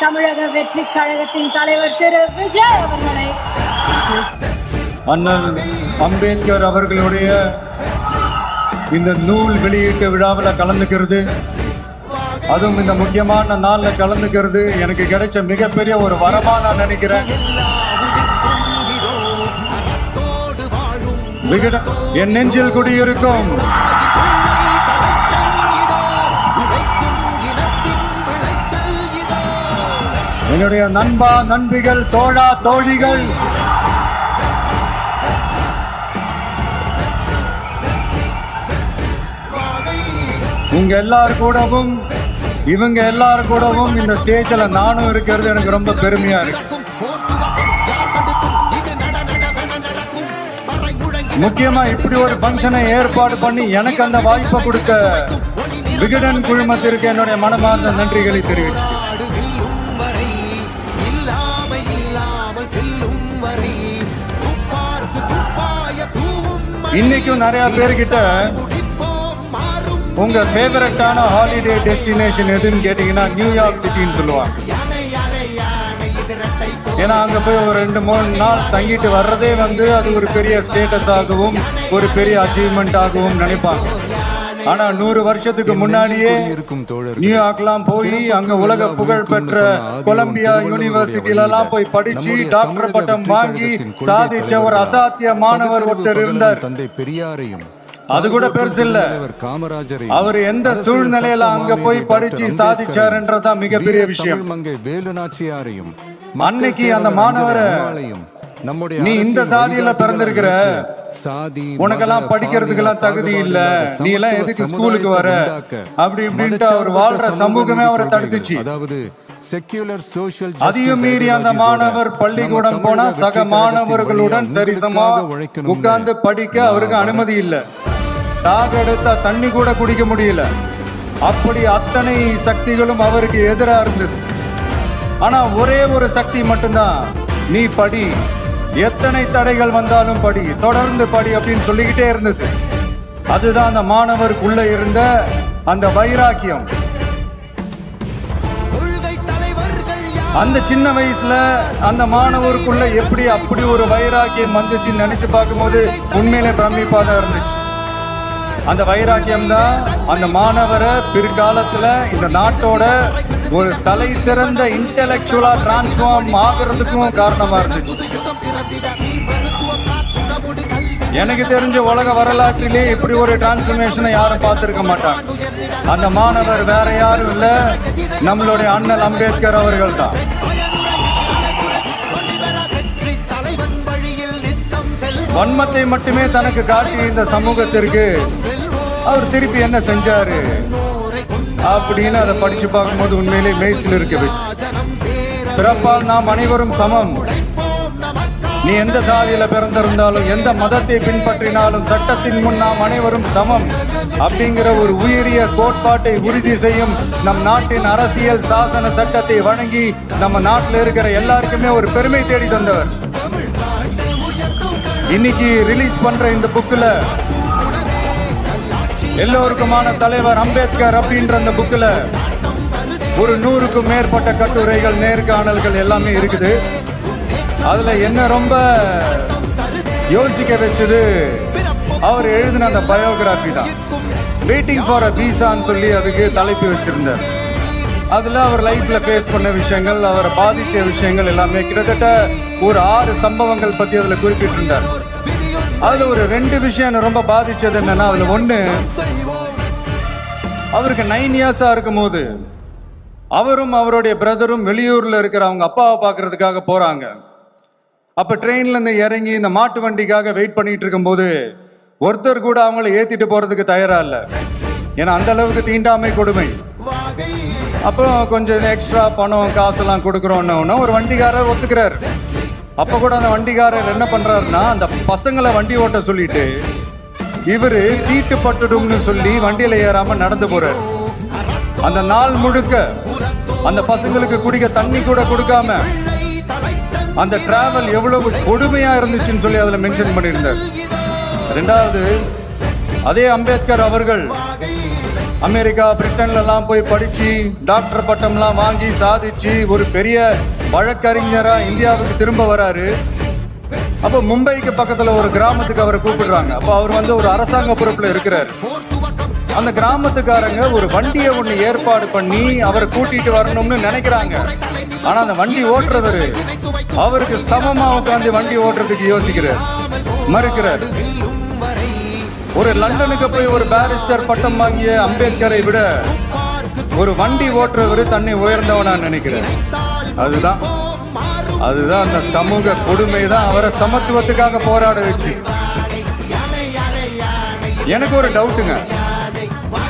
தமிழக வெற்றி கழகத்தின் தலைவர் திரு விஜய் அவர்களை. அண்ணல் அம்பேத்கர் அவர்களுடைய இந்த நூல் வெளியீட்டு விழாவில் கலந்துக்கிறது. அதுவும் இந்த முக்கியமான நாளில் கலந்துக்கிறது. எனக்கு கிடைச்ச மிகப்பெரிய ஒரு வரமாக நான் நினைக்கிறேன். என் நெஞ்சில் குடியிருக்கும். என்னுடைய நண்பா நண்பிகள் தோழா தோழிகள். உங்க எல்லார் கூடவும் இவங்க எல்லார் கூடவும் இந்த ஸ்டேஜில் நானும் இருக்கிறது எனக்கு ரொம்ப பெருமையா இருக்கு. முக்கியமா இப்படி ஒரு ஃபங்க்ஷனை ஏற்பாடு பண்ணி எனக்கு அந்த வாய்ப்பை கொடுத்த விகடன் குழுமத்திற்கு என்னுடைய மனமார்ந்த நன்றிகளை தெரிவிச்சு இன்னைக்கும் நிறைய பேர்கிட்ட உங்க ஃபேவரட்டான ஹாலிடே டெஸ்டினேஷன் எதுன்னு கேட்டீங்கன்னா நியூயார்க் சிட்டின்னு சொல்லுவாங்க. ஏன்னா அங்கே போய் ஒரு ரெண்டு மூணு நாள் தங்கிட்டு வர்றதே வந்து அது ஒரு பெரிய ஸ்டேட்டஸ் ஆகவும் ஒரு பெரிய அச்சீவ்மெண்ட் ஆகவும் நினைப்பாங்க. ஆனா நூறு வருஷத்துக்கு முன்னாடியே இருக்கும் தோழர் நியூயார்க்லாம் போய் அங்க உலக புகழ் பெற்ற கொலம்பியா யூனிவர்சிட்டில எல்லாம் போய் படிச்சு டாக்டர் பட்டம் வாங்கி சாதிச்ச ஒரு அசாத்திய மாணவர் ஒருத்தர் இருந்தார். தந்தை பெரியாரையும் அது கூட பெருசு இல்ல. காமராஜரை அவர் எந்த சூழ்நிலையில அங்க போய் படிச்சு சாதிச்சாருன்றதான் மிகப்பெரிய விஷயம். மங்கை வேலு நாச்சியாரையும் அன்னைக்கு அந்த மாணவரை. நீ இந்த சாதியில பிறந்திருக்கிற. சாதி உனக்கெல்லாம் படிக்கிறதுக்கெல்லாம் தகுதி இல்ல. நீ எல்லாம் எதுக்கு ஸ்கூலுக்கு வர? அப்படி இப்படின்ட்டு அவர் வாழ்ற சமூக சமூகமே அவரை தடுத்துச்சு. அதாவது செக்யூலர் சோஷியல் அதையும் மீறி அந்த மாணவர் பள்ளிக்கூடம் போனா சக மாணவர்களுடன் சரிசமா உட்கார்ந்து படிக்க அவருக்கு அனுமதி இல்ல. தாக எடுத்தா தண்ணி கூட குடிக்க முடியல. அப்படி அத்தனை சக்திகளும் அவருக்கு எதிரா இருந்தது. ஆனா ஒரே ஒரு சக்தி மட்டும்தான். நீ படி. எத்தனை தடைகள் வந்தாலும் படி. தொடர்ந்து படி அப்படின்னு சொல்லிக்கிட்டே இருந்தது. அதுதான் அந்த மாணவருக்குள்ள இருந்த அந்த வைராக்கியம். அந்த சின்ன வயசுல அந்த மாணவருக்குள்ள எப்படி அப்படி ஒரு வைராக்கியம் வந்துச்சுன்னு நினைச்சு பார்க்கும்போது உண்மையிலே பிரமிப்பா தான் இருந்துச்சு. அந்த வைராக்கியம் தான் அந்த மாணவரை பிற்காலத்துல இந்த நாட்டோட ஒரு தலை சிறந்த இன்டலெக்சுவலா டிரான்ஸ்ஃபார்ம் ஆகுறதுக்கும் காரணமா இருந்துச்சு. எனக்கு தெரிஞ்ச உலக வரலாற்றிலே இப்படி ஒரு டிரான்ஸ்ஃபர்மேஷனை யாரும் பார்த்துருக்க மாட்டாங்க. அந்த மாணவர் வேற யாரும் இல்லை நம்மளுடைய அண்ணல் அம்பேத்கர் அவர்கள் தான் வன்மத்தை மட்டுமே தனக்கு காட்டி இந்த சமூகத்திற்கு அவர் திருப்பி என்ன செஞ்சாரு? அப்படின்னு அதை படிச்சு பார்க்கும்போது உண்மையிலே மெய்சில் இருக்குது பிறப்பால் நாம் அனைவரும் சமம். நீ எந்த சாதியில பிறந்திருந்தாலும் எந்த மதத்தை பின்பற்றினாலும் சட்டத்தின் முன் நாம் அனைவரும் சமம். அப்படிங்கிற ஒரு உயரிய கோட்பாட்டை உறுதி செய்யும் நம் நாட்டின் அரசியல் சாசன சட்டத்தை வழங்கி நம்ம நாட்டில் இருக்கிற எல்லாருக்குமே ஒரு பெருமை தேடி தந்தவர். இன்னைக்கு ரிலீஸ் பண்ற இந்த புக்கில் எல்லோருக்குமான தலைவர் அம்பேத்கர் அப்படின்ற அந்த புக்கில் ஒரு நூறுக்கும் மேற்பட்ட கட்டுரைகள் நேர்காணல்கள் எல்லாமே இருக்குது. அதில் என்ன ரொம்ப யோசிக்க வச்சது அவர் எழுதின அந்த பயோகிராஃபி தான். வெயிட்டிங் ஃபார் அ பீசான்னு சொல்லி அதுக்கு தலைப்பு வச்சுருந்தார். அதில் அவர் லைஃப்பில் ஃபேஸ் பண்ண விஷயங்கள் அவரை பாதித்த விஷயங்கள் எல்லாமே கிட்டத்தட்ட ஒரு ஆறு சம்பவங்கள் பற்றி அதில் குறிப்பிட்டிருந்தார். அதில் ஒரு ரெண்டு விஷயம் என்னை ரொம்ப பாதிச்சது என்னன்னா அதுல ஒண்ணு அவருக்கு நைன் இயர்ஸா இருக்கும்போது அவரும் அவருடைய பிரதரும் வெளியூர்ல இருக்கிற அவங்க அப்பாவை பார்க்கறதுக்காக போறாங்க. அப்ப ட்ரெயின்ல இருந்து இறங்கி இந்த மாட்டு வண்டிக்காக வெயிட் பண்ணிட்டு இருக்கும்போது ஒருத்தர் கூட அவங்கள ஏத்திட்டு போறதுக்கு தயாரா இல்ல. ஏன்னா அந்த அளவுக்கு தீண்டாமை கொடுமை. அப்புறம் கொஞ்சம் எக்ஸ்ட்ரா பணம் காசெல்லாம் கொடுக்குறோன்னு ஒரு வண்டிக்காரர் ஒத்துக்கிறாரு. அப்போ கூட அந்த வண்டிக்காரர் என்ன பண்ணுறாருன்னா அந்த பசங்களை வண்டி ஓட்ட சொல்லிட்டு இவர் தீட்டுப்பட்டுடும்னு சொல்லி வண்டியில் ஏறாமல் நடந்து போகிறார் அந்த நாள் முழுக்க அந்த பசங்களுக்கு குடிக்க தண்ணி கூட கொடுக்காம அந்த டிராவல் எவ்வளவு கொடுமையாக இருந்துச்சுன்னு சொல்லி அதில் மென்ஷன் பண்ணியிருந்தார். ரெண்டாவது அதே அம்பேத்கர் அவர்கள் அமெரிக்கா பிரிட்டன்ல எல்லாம் போய் படிச்சு டாக்டர் பட்டம்லாம் வாங்கி சாதிச்சு ஒரு பெரிய வழக்கறிஞரா இந்தியாவுக்கு திரும்ப வராரு. அப்போ மும்பைக்கு பக்கத்துல ஒரு கிராமத்துக்கு அவரை கூப்பிடுறாங்க. அப்போ அவர் வந்து ஒரு அரசாங்க பொறுப்புல இருக்கிறார். அந்த கிராமத்துக்காரங்க ஒரு வண்டியை ஒன்று ஏற்பாடு பண்ணி அவரை கூட்டிட்டு வரணும்னு நினைக்கிறாங்க. ஆனா அந்த வண்டி ஓட்டுறவர் அவருக்கு சமமாக உட்காந்து வண்டி ஓட்டுறதுக்கு யோசிக்கிறார். மறுக்கிறார். ஒரு லண்டனுக்கு போய் ஒரு பேரிஸ்டர் பட்டம் வாங்கிய அம்பேத்கரை விட ஒரு வண்டி ஓட்டுறவர் தன்னை உயர்ந்தவனா நினைக்கிறேன். அதுதான். அதுதான் அந்த சமூக கொடுமை தான் அவரை சமத்துவத்துக்காக போராட வச்சு. எனக்கு ஒரு டவுட்டுங்க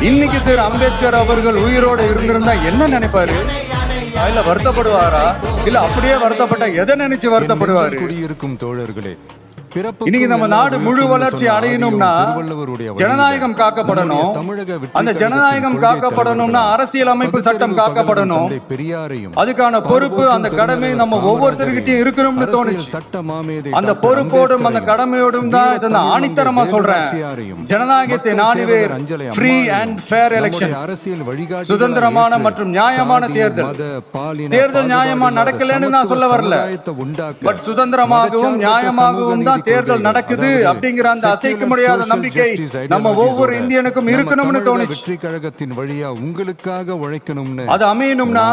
இன்னைக்கு திரு அம்பேத்கர் அவர்கள் உயிரோட இருந்திருந்தா என்ன நினைப்பாரு? இல்ல வருத்தப்படுவாரா? இல்ல அப்படியே வருத்தப்பட்ட எதை நினைச்சு வருத்தப்படுவாரு? குடியிருக்கும் தோழர்களே இன்னைக்கு நம்ம நாடு முழு வளர்ச்சி அடையணும்னா ஜனநாயகம் காக்கப்படணும். அந்த ஜனநாயகம் காக்கப்படணும்னா தலைவர்களான அரசியலமைப்பு சட்டம் காக்கப்படணும். அதுக்கான பொறுப்பு அந்த கடமை நம்ம பெருந்தலைவர் ஒவ்வொருத்தருக்கிட்டையும் இருக்கணும்னு அரசியல் தோணுச்சு. அந்த பொறுப்போடும் அந்த கடமையோடும் தான் இதை நான் ஆணித்தரமா சொல்றேன். ஜனநாயகத்தை நாடுவேர் ஃப்ரீ அண்ட் ஃபேர் அரசியல் வழிகாட்டிகளாக சுதந்திரமான மற்றும் நியாயமான தேர்தல். தேர்தல் நியாயமா நடக்கலைன்னு நான் சொல்ல வரல. பட் சுதந்திரமாகவும் நியாயமாகவும் தான் தேர்தல் நடக்குது அப்படிங்கிற அந்த அசைக்க முடியாத நம்பிக்கை நம்ம ஒவ்வொரு இந்தியனுக்கும் இருக்கணும்னு தோணுச்சு. வெற்றி கழகத்தின் வழியா உங்களுக்காக உழைக்கணும்னு அது அமையணும்னா.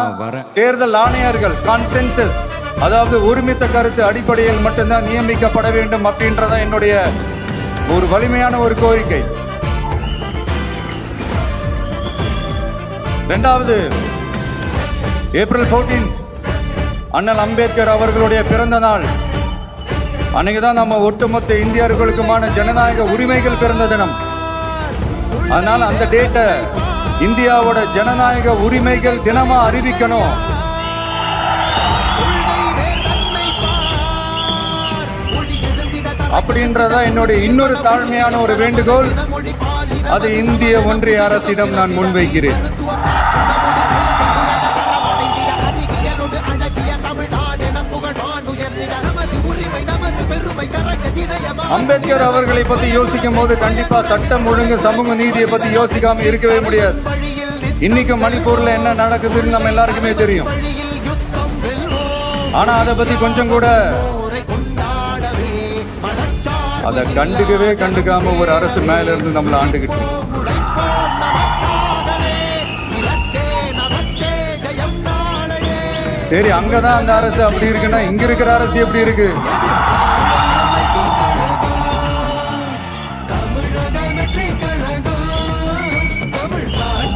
தேர்தல் ஆணையர்கள் கான்சென்சஸ் அதாவது ஒருமித்த கருத்து அடிப்படையில் மட்டும்தான் நியமிக்கப்பட வேண்டும் அப்படின்றதா என்னுடைய ஒரு வலிமையான ஒரு கோரிக்கை. ரெண்டாவது ஏப்ரல் 14th அண்ணல் அம்பேத்கர் அவர்களுடைய பிறந்த நாள். அன்னைக்கு தான் நம்ம ஒட்டுமொத்த இந்தியர்களுக்குமான ஜனநாயக உரிமைகள் பிறந்த தினம். அதனால் அந்த டேட்டை இந்தியாவோட ஜனநாயக உரிமைகள் தினமாக அறிவிக்கணும். அப்படின்றதா என்னுடைய இன்னொரு தாழ்மையான ஒரு வேண்டுகோள். அது இந்திய ஒன்றிய அரசிடம் நான் முன்வைக்கிறேன். அம்பேத்கர் அவர்களை பத்தி யோசிக்கும் போது கண்டிப்பா சட்டம் ஒழுங்கு சமூக நீதியை பத்தி யோசிக்காம இருக்கவே முடியாது. இன்னைக்கு மணிப்பூர்ல என்ன நடக்குதுன்னு நம்ம எல்லாருக்குமே தெரியும். ஆனா அதை பத்தி கொஞ்சம் கூட அதை கண்டுக்கவே கண்டுக்காம ஒரு அரசு மேல இருந்து நம்மளை ஆண்டுகிட்டு சரி அங்கதான் அந்த அரசு அப்படி இருக்குன்னா இங்க இருக்கிற அரசு எப்படி இருக்கு?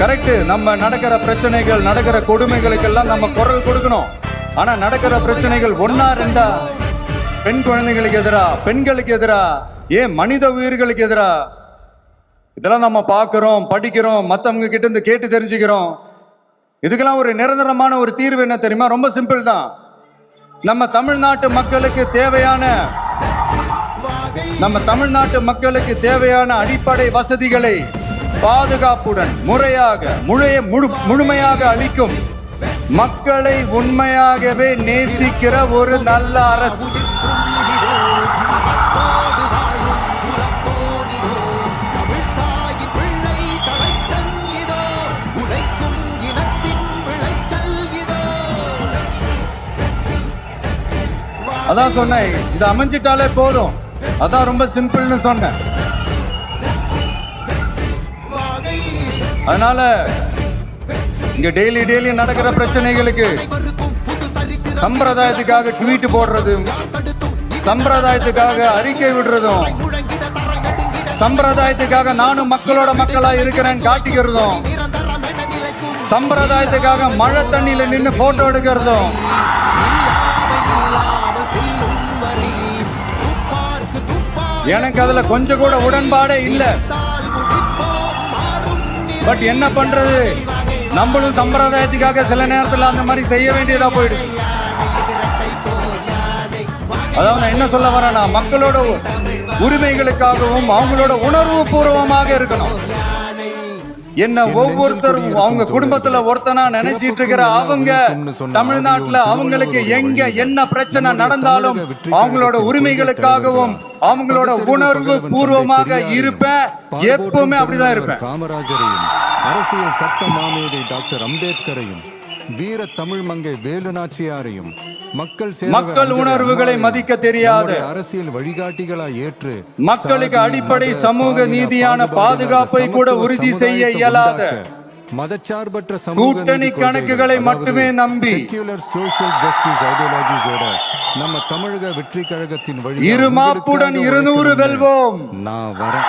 கரெக்டு. நம்ம நடக்கிற பிரச்சனைகள் நடக்கிற கொடுமைகளுக்கெல்லாம் நம்ம குரல் கொடுக்கணும். ஆனா நடக்கிற பிரச்சனைகள் ஒன்னா ரெண்டா? பெண் குழந்தைகளுக்கு எதிரா? பெண்களுக்கு எதிரா? ஏன் மனித உயிர்களுக்கு எதிரா? இதெல்லாம் நம்ம பார்க்கிறோம் படிக்கிறோம் மற்றவங்க கிட்ட இருந்து கேட்டு தெரிஞ்சுக்கிறோம். இதுக்கெல்லாம் ஒரு நிரந்தரமான ஒரு தீர்வு என்ன தெரியுமா? ரொம்ப சிம்பிள் தான். நம்ம தமிழ்நாட்டு மக்களுக்கு தேவையான நம்ம தமிழ்நாட்டு மக்களுக்கு தேவையான அடிப்படை வசதிகளை பாதுகாப்புடன் முறையாக முழைய முழு முழுமையாக அளிக்கும் மக்களை உண்மையாகவே நேசிக்கிற ஒரு நல்ல அரசு. அதான் சொன்னேன் இது அமைஞ்சிட்டாலே போதும். அதான் ரொம்ப சிம்பிள்னு சொன்னேன். அதனால இங்க டெய்லி டெய்லி நடக்கிற பிரச்சனைகளுக்கு சம்பிரதாயத்துக்காக ட்வீட் போடுறதும் சம்பிரதாயத்துக்காக அறிக்கை விடுறதும் சம்பிரதாயத்துக்காக நானும் மக்களோட மக்களா இருக்கிறேன்னு காட்டிக்கிறதும் சம்பிரதாயத்துக்காக மழை தண்ணியில நின்று போட்டோ எடுக்கிறதும் எனக்கு அதுல கொஞ்சம் கூட உடன்பாடே இல்லை. பட் என்ன பண்றது? நம்மளும் சம்பிரதாயத்துக்காக சில நேரத்தில் அந்த மாதிரி செய்ய வேண்டியதா போயிடுது. அதாவது நான் என்ன சொல்ல வரேன்னா மக்களோட உரிமைகளுக்காகவும் அவங்களோட உணர்வு பூர்வமாக இருக்கணும். என்ன ஒவ்வொருத்தரும் அவங்க குடும்பத்துல ஒருத்தனா நினைச்சிட்டு இருக்கிற அவங்க தமிழ்நாட்டுல அவங்களுக்கு எங்க என்ன பிரச்சனை நடந்தாலும் அவங்களோட உரிமைகளுக்காகவும் அவங்களோட உணர்வு பூர்வமாக இருப்பேன். எப்பவுமே அப்படிதான் இருப்பேன். காமராஜரையும் அரசியல் சட்ட மாமேதை டாக்டர் அம்பேத்கரையும் வீர தமிழ் மங்கை வேலு நாச்சியாரையும் மக்கள் மக்கள் உணர்வுகளை மதிக்க தெரியாத அரசியல் வழிகாட்டிகளாய் ஏற்று மக்களுக்கு அடிப்படை சமூக நீதியான பாதுகாப்பை கூட உறுதி செய்ய இயலாத மதச்சார்பற்ற கூட்டணி கணக்குகளை மட்டுமே நம்பி social justice ideologies-ஓட நம்ம தமிழக வெற்றி கழகத்தின் வழி இரு மாப்புடன் இருநூறு வெல்வோம். நான் வரேன்.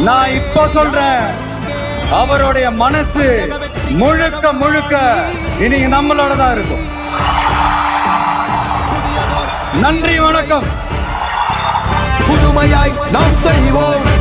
நான் இப்போ சொல்றேன். அவருடைய மனசு முழுக்க முழுக்க இனி நம்மளோட தான் இருக்கும். நன்றி வணக்கம். புதுமையாய் நாம் செய்வோம்.